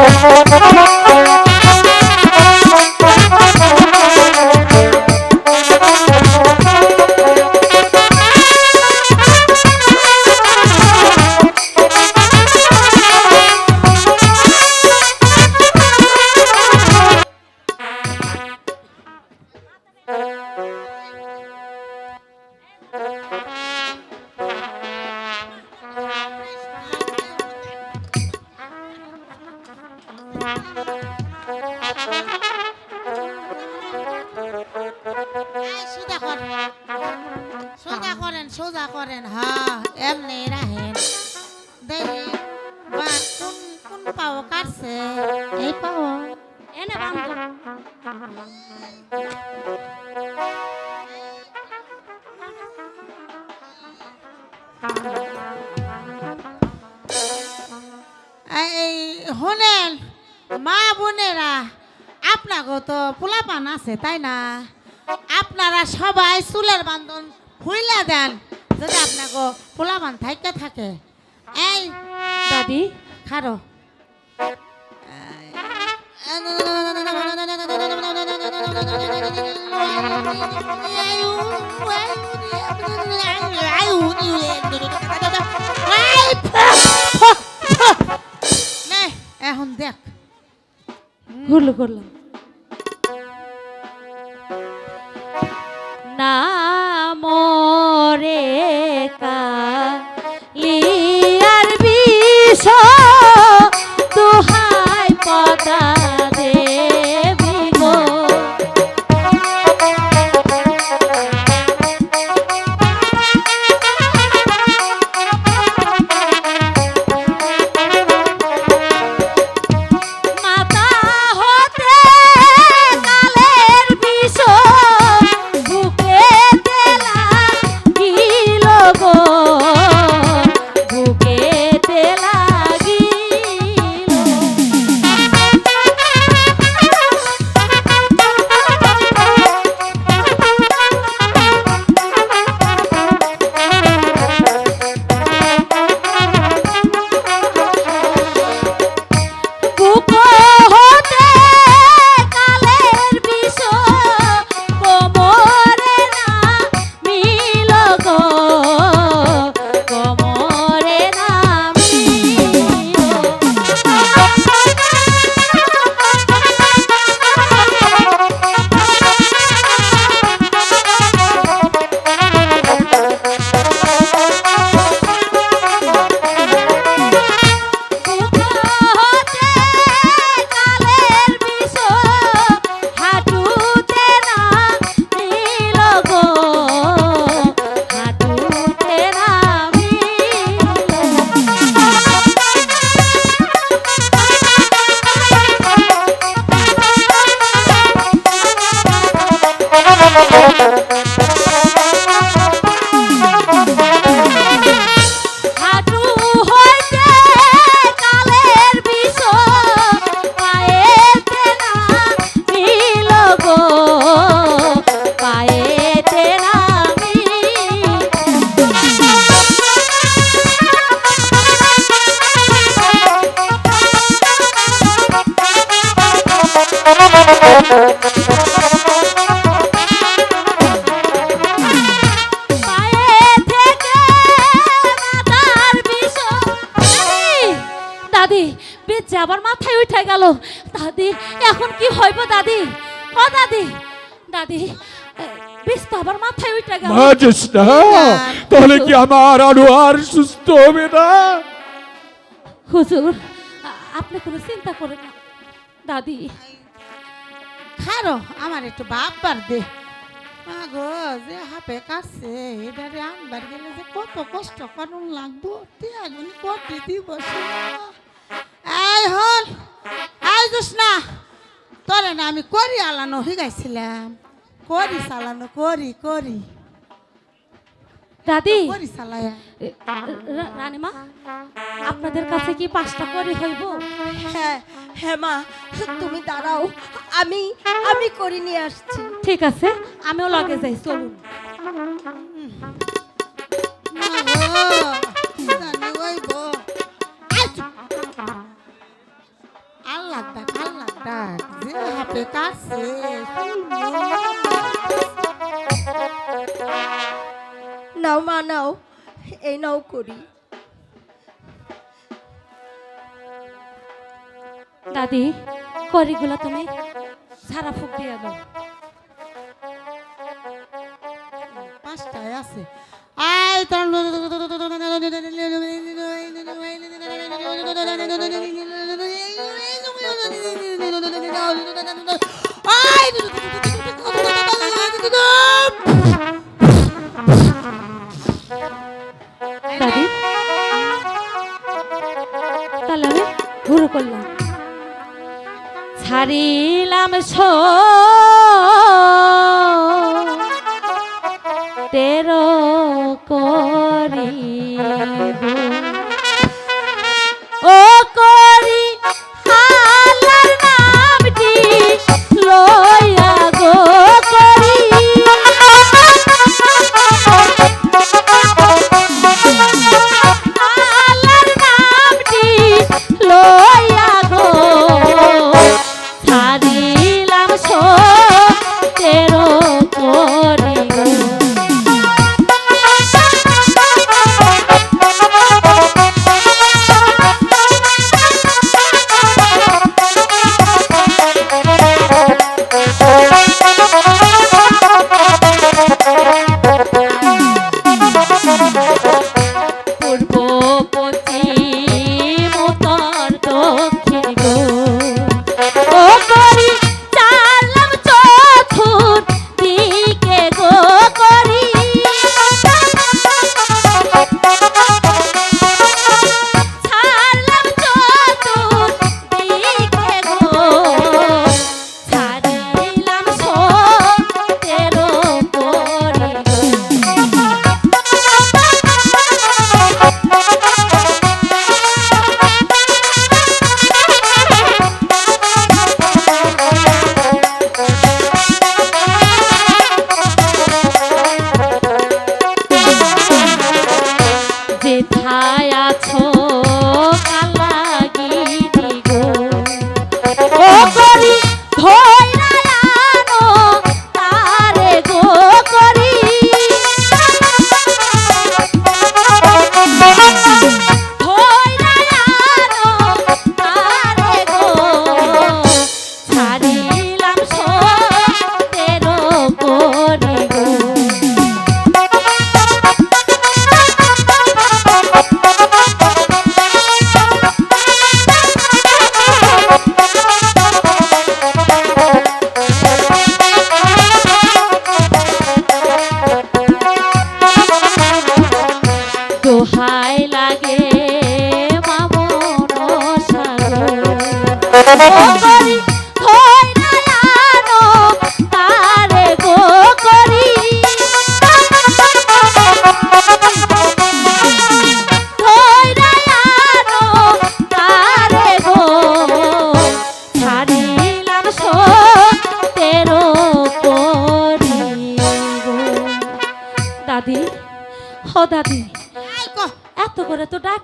Thank you. পাও কাটছে এই পাও এনে বান্ধব এই শোনেন মা বোনেরা আপনাকে তো পোলাপান আছে তাই না আপনারা সবাই চুলের বান্ধন ফুইলা দেন যদি আপনাকে পোলাপান থাইকে থাকে এই দাদি খারো এখন দেখ ঘুরলো করলাম না মরে কালিয়ার কথা দাদি দাদি বেঁচে আবার মাথায় উঠে গেল। দাদি এখন কি হইব দাদি? ও দাদি দাদি বেশ আবার মাথায় উঠে গেল। মাজিস না তাহলে কি আমার আরও আর সুস্থ হবে না? হুজুর আপনি কোনো চিন্তা করেন না। দাদি খারো আমার একটু বাপবার দে। মা গো যে হাপে কাটছে এটারে আনবার গেলে যে কত কষ্ট করুন লাগবো তিয়াগুনি করতে দিব এই হল যাস না তোরে না আমি করি আলানো হিগাইছিলাম করি চালানো করি করি। দাদি রানীমা আপনাদের কাছে কি পাঁচটা করে হইব? হ্যাঁ হ্যাঁ মা তুমি দাঁড়াও। আমি আমি করে নিয়ে আসছি। ঠিক আছে আমিও লগে যাই চলুন। আল্লাহ ডাক আল্লাহ ডাক যে কাছে নাও মা নাও। এই নাও করি। দাদি করিগুলো তুমি সারা ফুক দিয়ে দাও পাঁচটায় আছে আয় তোর ছাড়িলাম সো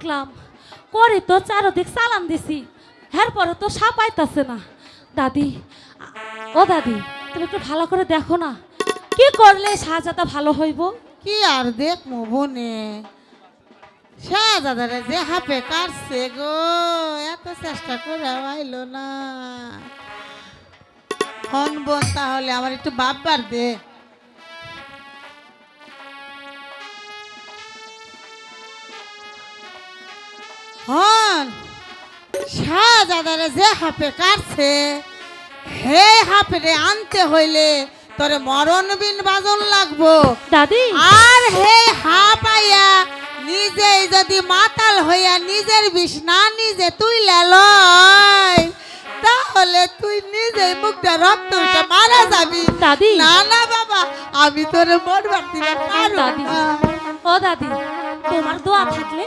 ডাকলাম করে তো চারোদিক সালাম দিছি হ্যার পরে তো সাপ আইতাছে না। দাদি ও দাদি, তুমি একটু ভালো করে দেখো না, কি করলে সাজাটা ভালো হইব? কি আর দেখব বনে, শাহজাদারে যে হাপে কাটছে গো, এত চেষ্টা করে আইলো না। হন বোন, তাহলে আমার একটু বাপবার দে। হন। শাহজাদারে যে হাপে কাটছে হে হাপে আনতে হইলে তোরে মরণ বিন বাজন লাগবো। দাদি। আর হে হা পাইয়া নিজেই যদি মাতাল হইয়া নিজের বিষ না নিজে তুই লয় তাহলে তুই নিজেই মুখটা রক্ত উঠে মারা যাবি। দাদি। না না বাবা আমি তোরে মরবার দিতে পারব দাদি। ও দাদি তোমার দোয়া থাকলে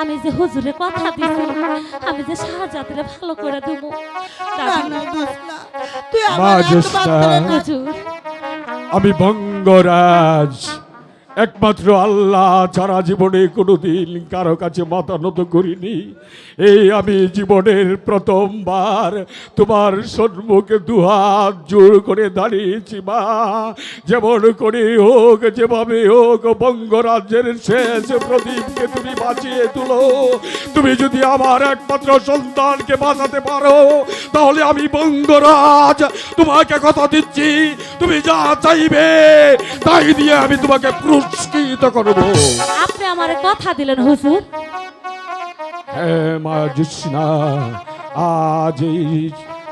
আমি যে হুজুরে কথা দিছি আমি যে সাহায্যে ভালো করে দেবো তুই আমার আমি বঙ্গরাজ। একমাত্র আল্লাহ ছাড়া জীবনে কোনোদিন কারও কাছে মাথা নত করিনি। এই আমি জীবনের প্রথমবার তোমার সম্মুখে দুহাত জোর করে দাঁড়িয়েছি, মা। যেমন করে হোক, যেভাবে হোক, বঙ্গরাজ্যের শেষ প্রদীপকে তুমি বাঁচিয়ে তুলো। তুমি যদি আমার একমাত্র সন্তানকে বাঁচাতে পারো, তাহলে আমি বঙ্গরাজ তোমাকে কথা দিচ্ছি। তুমি যা চাইবে, তাই দিয়ে আমি তোমাকে পুরস্কৃত করব। আপনি আমার কথা দিলেন হুজুর। হ্যাঁ মা আজ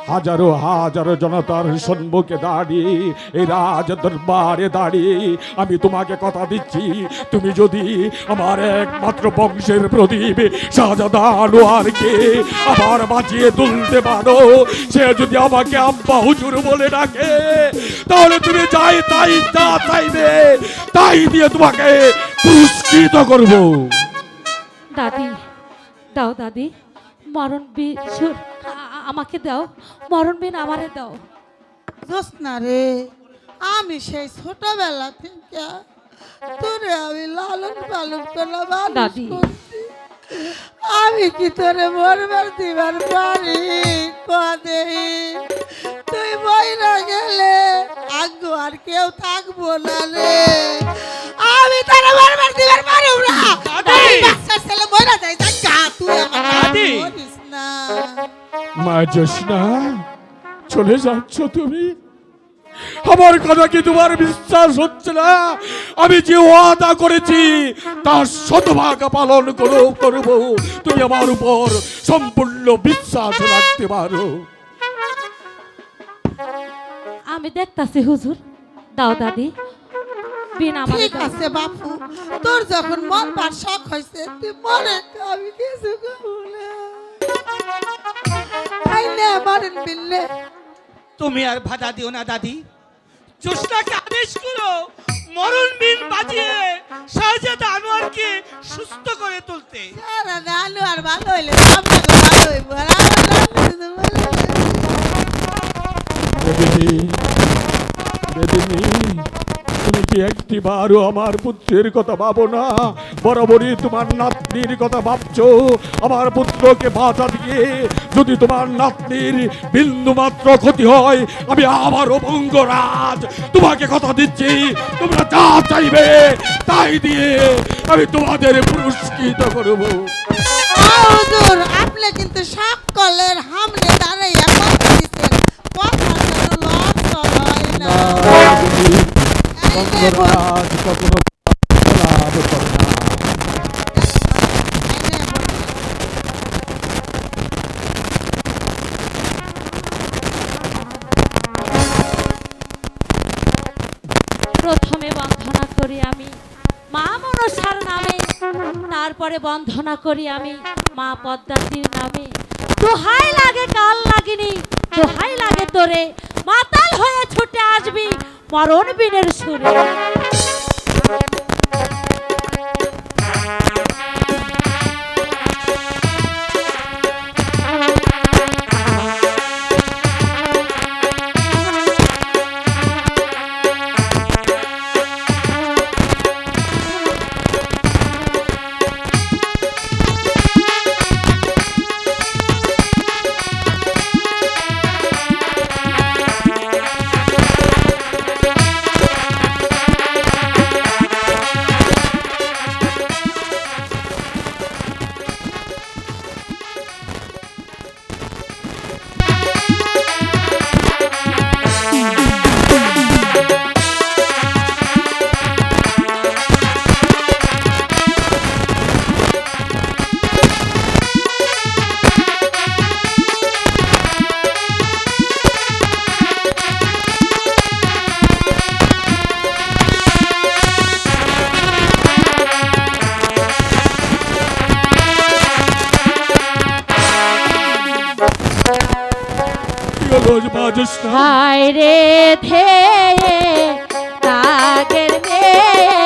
হাজারো হাজারো জনতার সম্মুখে দাঁড়িয়ে, এই রাজ দরবারে দাঁড়িয়ে আমি তোমাকে কথা দিচ্ছি। তুমি যদি আমার একমাত্র বংশের প্রদীপ শাহজাদা আনোয়ারকে আবার বাঁচিয়ে তুলতে পারো, সে যদি আমাকে আব্বা হুজুর বলে ডাকে, তাহলে তুমি যাই, তাই, যা চাইবে তাই দিয়ে তোমাকে পুরস্কৃত করব। দাদি, দাও দাদি, মরণ বি সুর- আ- আ- আমাকে দাও মরণ বিন আমারে দাও। জোসনা রে আমি সেই ছোটবেলা থেকে তোরে আমি লালন পালন করে মানুষ দাদি। আমি কি তোরে মরবার দিবার পারি কদে তুই বইরা গেলে আগ্গো আর কেউ থাকব না রে। আমি তোরে মরবার দিবার পারব না মা জোসনা চলে যাচ্ছ তুমি? আমার কথা কি তোমার বিশ্বাস হচ্ছে না? আমি যে ওয়াদা করেছি তার শতভাগ পালন করো করব। তুমি আমার উপর সম্পূর্ণ বিশ্বাস রাখতে পারো। আমি দেখতাছি হুজুর দাও দাদি বিন আমারে ঠিক আছে বাপু তোর যখন মরবার শখ হয়েছে তুই মরে আমি কিছু না। তুমি আর বাধা দিও না দাদি। জোসনাকে আদেশ করো মরণ বিন বাজিয়ে শাহজাদা আনোয়ারকে সুস্থ করে তুলতে। সারা আলু আর ভালো হইলে আপনাকে ভালো হইব। তুমি কি একটি বারও আমার পুত্রের কথা ভাবো না। বরাবরই তোমার নাতনির কথা ভাবছ। আমার পুত্রকে বাধা দিয়ে যদি তোমার নাতনির বিন্দু মাত্র ক্ষতি হয় আমি আবারও বঙ্গরাজ। তোমাকে কথা দিচ্ছি তোমরা যা চাইবে তাই দিয়ে আমি তোমাদের পুরস্কৃত করব। হুজুর আপনি কিন্তু সকলের হামলে দাঁড়াইয়া কথা দিচ্ছেন। কথা লজ্জা হয় না। প্রথমে বন্ধনা করি আমি মা মনসার নামে, তারপরে বন্ধনা করি আমি মা পদ্মাতির নামে। দোহাই লাগে, কাল লাগিনি, দোহাই লাগে তোরে, মাতাল হয়ে ছুটে আসবি মরণ বিনের সুরে। মা জোসনা হায় রে ধে তাগের মে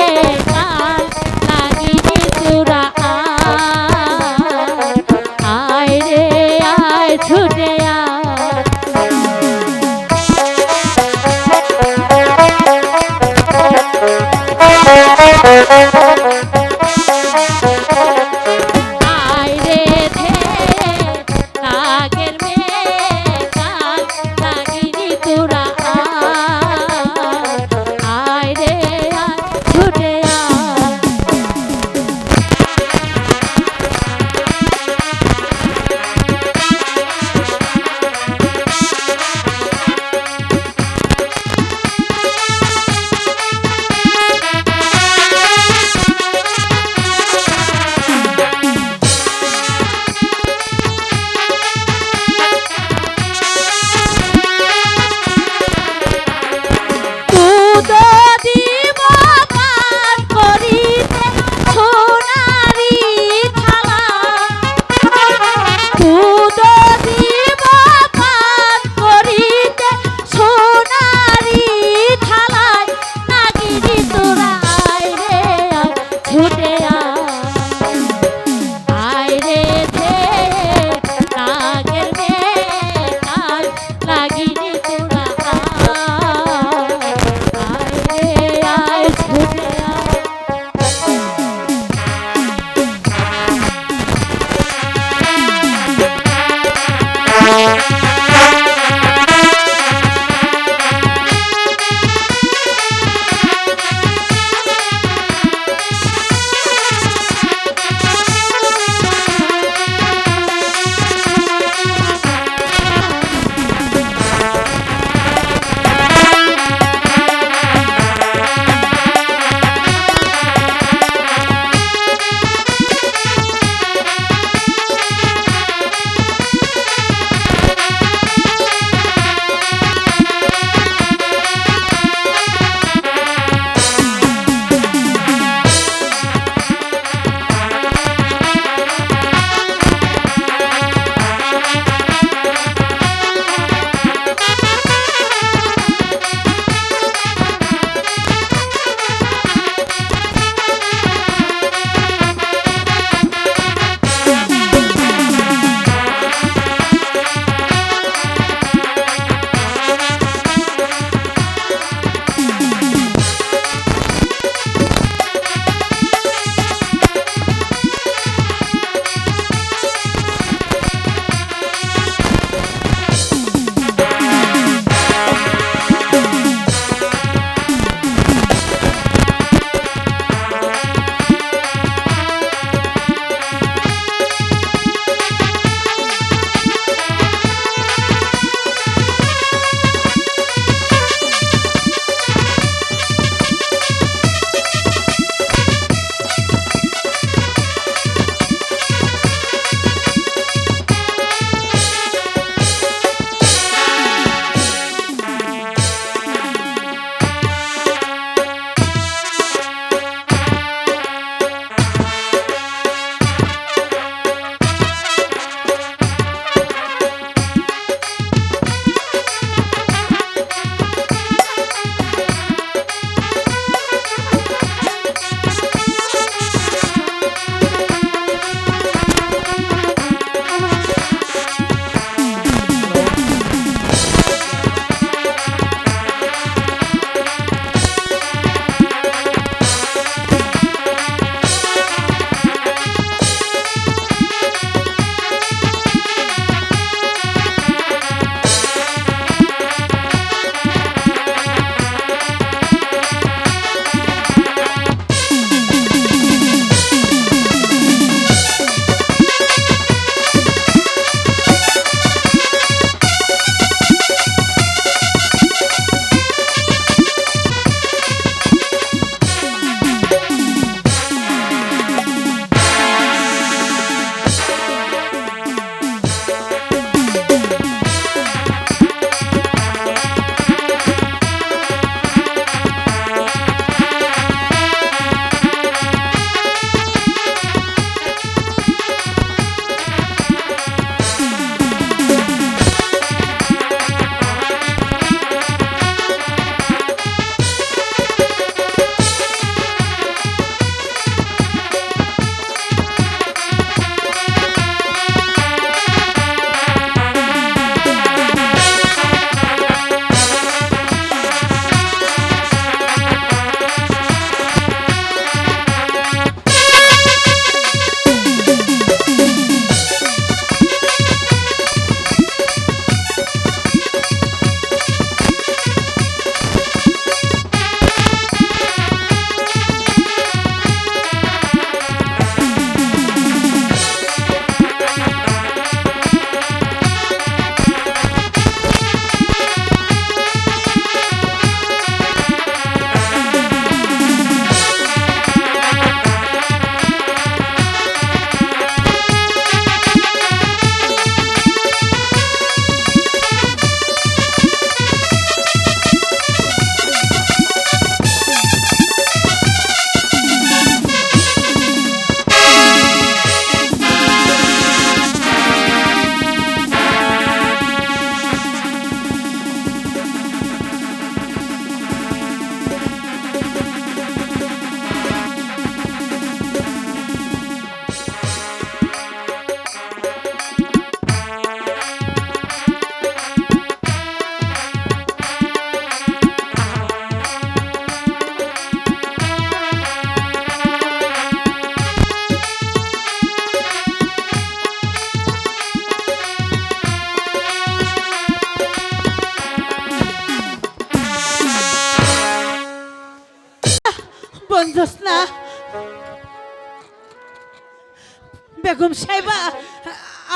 বেগম সাহেবা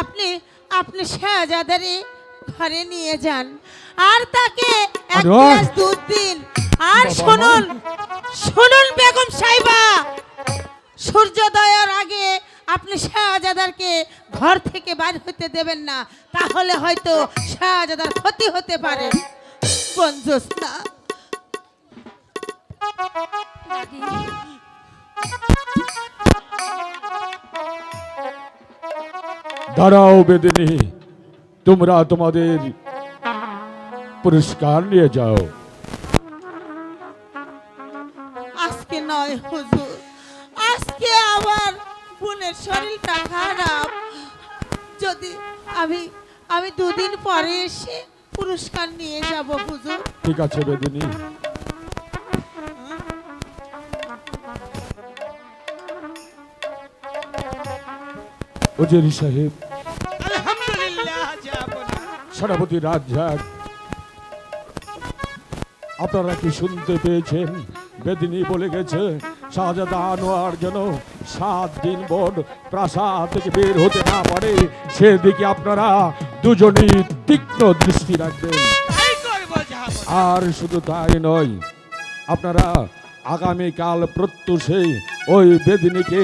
আপনি আপনি শাহজাদারে ঘরে নিয়ে যান। আর তাকে এক গ্লাস দুধ দিন। আর শুনুন শুনুন বেগম সাহেবা সূর্যোদয়ের আগে আপনি শাহজাদারকে ঘর থেকে বাইর হতে দেবেন না। তাহলে হয়তো শাহজাদার ক্ষতি হতে পারে। বঞ্জস্তা দাঁড়াও বেদিনী তোমরা তোমাদের পুরস্কার নিয়ে যাও। আজকে নয় হুজুর। আজকে আমার বোনের শরীরটা খারাপ। যদি আমি আমি দুদিন পরে এসে পুরস্কার নিয়ে যাব হুজুর। ঠিক আছে বেদিনী। উজির সাহেব। সেনাপতি রাজ্জাক আপনারা কি শুনতে পেয়েছেন? বেদিনী বলে গেছে শাহজাদা আনোয়ার যেন সাত দিন বোন প্রাসাদ থেকে বের হতে না পারে সেদিকে আপনারা দুজনই তীক্ষ্ণ দৃষ্টি রাখবেন। আর শুধু তাই নয় আপনারা আগামীকাল প্রত্যুষে ওই বেদিনীকে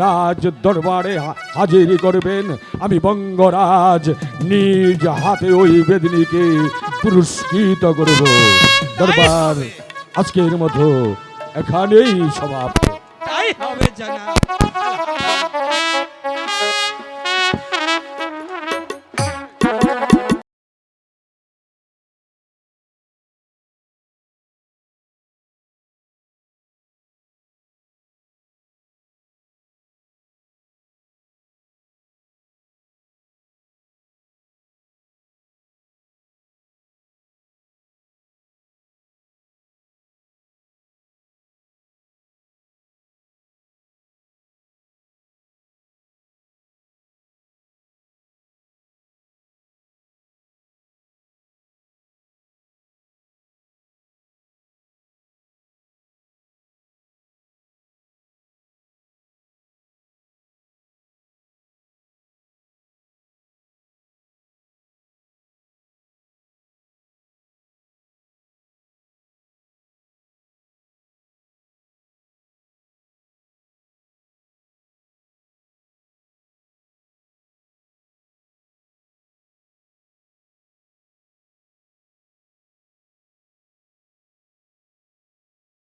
রাজ দরবারে হাজির করবেন। আমি বঙ্গরাজ নিজ হাতে ওই বেদিনীকে পুরস্কৃত করব। দরবার আজকের মতো এখানেই সমাপ্ত।